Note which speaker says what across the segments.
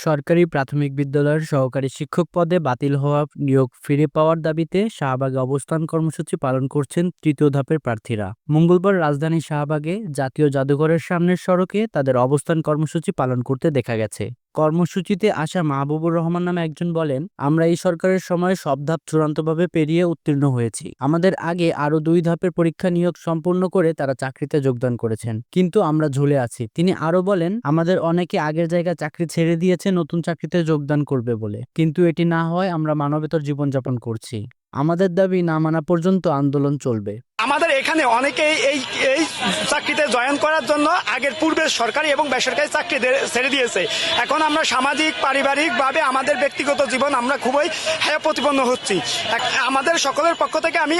Speaker 1: সরকারি প্রাথমিক বিদ্যালয়ের সহকারী শিক্ষক পদে বাতিল হওয়া নিয়োগ ফিরে পাওয়ার দাবিতে শাহবাগে অবস্থান কর্মসূচি পালন করছেন তৃতীয় ধাপের প্রার্থীরা। মঙ্গলবার রাজধানী শাহবাগে জাতীয় জাদুঘরের সামনের সড়কে তাদের অবস্থান কর্মসূচি পালন করতে দেখা গেছে। কর্মসূচিতে আসা মাহবুবুর রহমান নামে একজন বলেন, আমরা এই সরকারের সময় সব ধাপ চূড়ান্তভাবে পেরিয়ে উত্তীর্ণ হয়েছি। আমাদের আগে আরও দুই ধাপের পরীক্ষা নিয়োগ সম্পূর্ণ করে তারা চাকরিতে যোগদান করেছেন, কিন্তু আমরা ঝুলে আছি। তিনি আরও বলেন, আমাদের অনেকে আগের জায়গায় চাকরি ছেড়ে দিয়েছে, নতুন চাকরিতে যোগদান করবে বলে। কিন্তু এটি না হয় আমরা মানবেতর জীবনযাপন করছি। আমাদের দাবি না মানা পর্যন্ত আন্দোলন চলবে।
Speaker 2: আমাদের এখানে অনেকেই এই এই চাকরিতে জয়েন করার জন্য আগের পূর্বে সরকারি এবং বেসরকারি চাকরি ছেড়ে দিয়েছে। এখন আমরা সামাজিক পারিবারিক ভাবে আমাদের ব্যক্তিগত জীবন আমরা খুবই হ্যাঁ প্রতিপন্ন হচ্ছি আমাদের সকলের পক্ষ থেকে আমি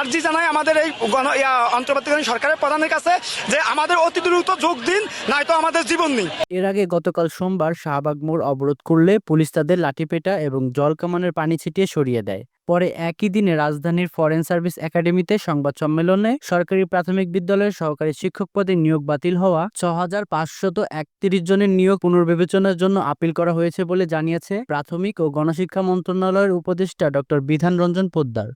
Speaker 2: আর্জি জানাই আমাদের এই গণ অন্তর্বর্তীকালীন সরকারের প্রধানের কাছে যে আমাদের অতি দ্রুত যোগ দিন, নয়তো আমাদের জীবন নেই।
Speaker 1: এর আগে গতকাল সোমবার শাহবাগ মোড় অবরোধ করলে পুলিশ তাদের লাঠিপেটা এবং জল কামানের পানি ছিটিয়ে সরিয়ে দেয়। পরে একই দিনে রাজধানীর ফরেন সার্ভিস একাডেমিতে সংবাদ সম্মেলনে সরকারি প্রাথমিক বিদ্যালয়ের সহকারী শিক্ষক পদে নিয়োগ বাতিল হওয়া ছ হাজার পাঁচশত একত্রিশ জনের নিয়োগ পুনর্বিবেচনার জন্য আপিল করা হয়েছে বলে জানিয়েছে প্রাথমিক ও গণশিক্ষা মন্ত্রণালয়ের উপদেষ্টা ডক্টর বিধান রঞ্জন পোদ্দার।